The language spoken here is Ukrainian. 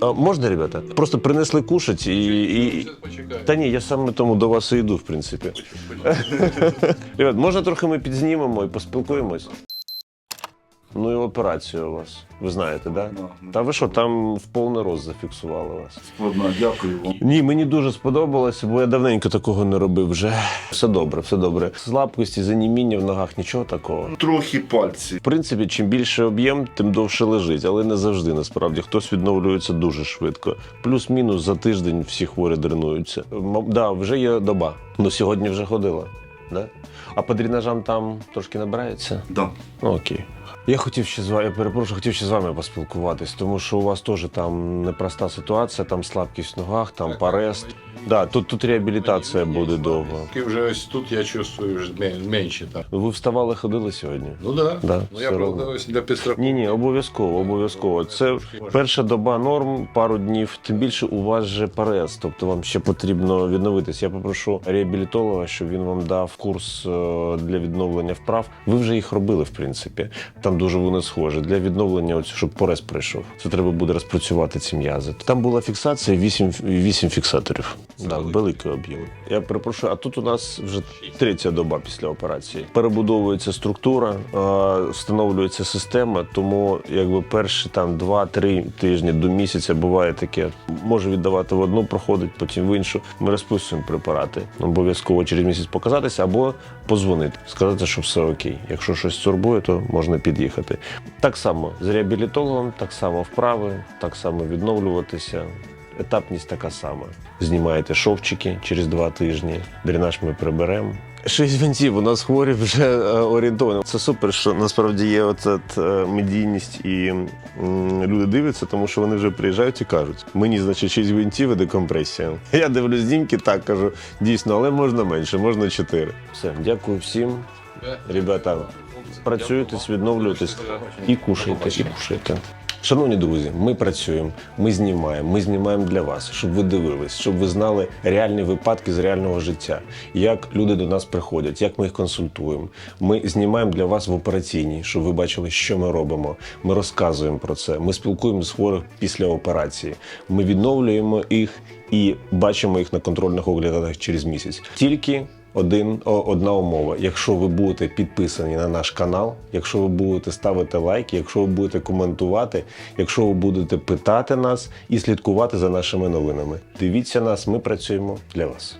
А, можна, ребята? Просто принесли кушать і. і... Та ні, я саме тому до вас і йду, в принципі. Ребят, можна трохи ми підзнімемо і поспілкуємось? Ну і операція у вас. Ви знаєте, да? Да. Та ви що, там в повний рост зафіксували вас? Складно, дякую вам. Ні, мені дуже сподобалося, бо я давненько такого не робив вже. Все добре, все добре. Слабкості, заніміння в ногах, нічого такого. Трохи пальці. В принципі, чим більше об'єм, тим довше лежить, але не завжди насправді. Хтось відновлюється дуже швидко. Плюс-мінус за тиждень всі хворі дренуються. М- Да, вже є доба. Ну сьогодні вже ходила. Да? А по дренажам там трошки набирається? Да. Ну, окей. Я хотів ще з вами, я перепрошую, хотів ще з вами поспілкуватись, тому що у вас теж там непроста ситуація, там слабкість в ногах, там парест. Да, тут, тут реабілітація буде довго. І вже ось тут я чувствую вже мен- менше так. Ви вставали, ходили сьогодні? Ну да. Да, ну я правда равно. ось для підстрахунку. Ні, ні, обов'язково, обов'язково. Це перша доба норм, пару днів. Тим більше у вас же парез, тобто вам ще потрібно відновитись. Я попрошу реабілітолога, щоб він вам дав курс е, для відновлення вправ. Ви вже їх робили, в принципі. Там дуже вони схожі. Для відновлення, щоб порез прийшов. Це треба буде розпрацювати ці м'язи. Там була фіксація 8, 8 фіксаторів. Да, великий об'єм. Я перепрошую, а тут у нас вже третя доба після операції. Перебудовується структура, е, встановлюється система, тому якби перші там 2-3 тижні до місяця буває таке. Може віддавати в одну, проходить, потім в іншу. Ми розписуємо препарати. Обов'язково через місяць показатися або позвонити, сказати, що все окей. Якщо щось турбує, то можна під'їхати. Так само з реабілітологом, так само вправи, так само відновлюватися. Етапність така сама. Знімаєте шовчики через два тижні, дренаж ми приберемо. Шість гвинтів у нас хворі вже е, орієнтовані. Це супер, що насправді є оця е, медійність і люди дивляться, тому що вони вже приїжджають і кажуть: мені, значить, шість гвинтів і декомпресія. Я дивлюсь знімки, так кажу, дійсно, але можна менше, можна чотири. Все, дякую всім. Ребята, працюєтесь, відновлюєтесь і кушайте, і кушайте. Шановні друзі, ми працюємо, ми знімаємо, ми знімаємо для вас, щоб ви дивились, щоб ви знали реальні випадки з реального життя, як люди до нас приходять, як ми їх консультуємо. Ми знімаємо для вас в операційній, щоб ви бачили, що ми робимо. Ми розказуємо про це. Ми спілкуємося з хворих після операції. Ми відновлюємо їх і бачимо їх на контрольних оглядах через місяць. Тільки один, одна умова. Якщо ви будете підписані на наш канал, якщо ви будете ставити лайки, якщо ви будете коментувати, якщо ви будете питати нас і слідкувати за нашими новинами. Дивіться нас, ми працюємо для вас.